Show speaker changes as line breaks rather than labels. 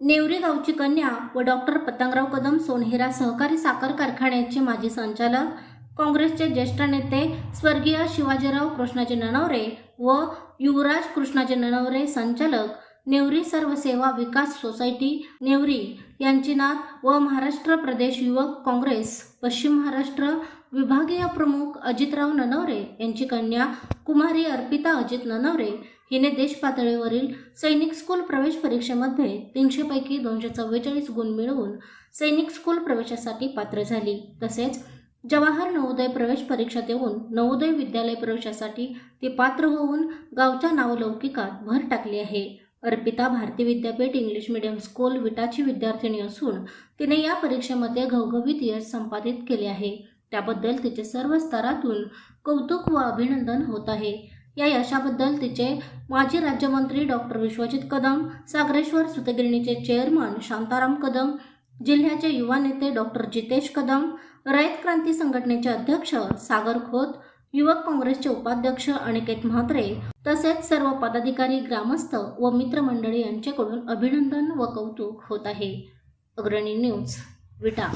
राऊची कन्या व डॉक्टर पतंगराव कदम सोनहिरा सहकारी साखर कारखान्याचे माजी संचालक काँग्रेसचे ज्येष्ठ नेते स्वर्गीय शिवाजीराव कृष्णाजी ननवरे व युवराज कृष्णाजी ननवरे संचालक नेवरी सर्व सेवा विकास सोसायटी नेवरी यांची नाथ व महाराष्ट्र प्रदेश युवक काँग्रेस पश्चिम महाराष्ट्र विभागीय प्रमुख अजितराव ननवरे यांची कन्या कुमारी अर्पिता अजित ननवरे हिने देश पातळीवरील सैनिक स्कूल प्रवेश परीक्षेमध्ये तीनशेपैकी दोनशे चव्वेचाळीस गुण मिळवून सैनिक स्कूल प्रवेशासाठी पात्र झाली. तसेच जवाहर नवोदय प्रवेश परीक्षा देऊन नवोदय विद्यालय प्रवेशासाठी ती पात्र होऊन गावच्या नावलौकिकात भर टाकली आहे. Arpita Bharati Vidyapeeth English medium school विटाची विद्यार्थिनी असून तिने या परीक्षेमध्ये घवघवीत यश संपादित केले आहे. त्याबद्दल तिचे सर्व स्तरातून कौतुक व अभिनंदन होत आहे. या यशाबद्दल तिचे माजी राज्यमंत्री डॉक्टर विश्वजित कदम सागरेश्वर सुतगिरणीचे चेअरमन शांताराम कदम जिल्ह्याचे युवा नेते डॉक्टर जितेश कदम रयत क्रांती संघटनेचे अध्यक्ष सागर खोत युवक काँग्रेसचे उपाध्यक्ष अनिकेत म्हात्रे तसेच सर्व पदाधिकारी ग्रामस्थ व मित्रमंडळी यांच्याकडून अभिनंदन व कौतुक होत आहे. अग्रणी न्यूज विटा.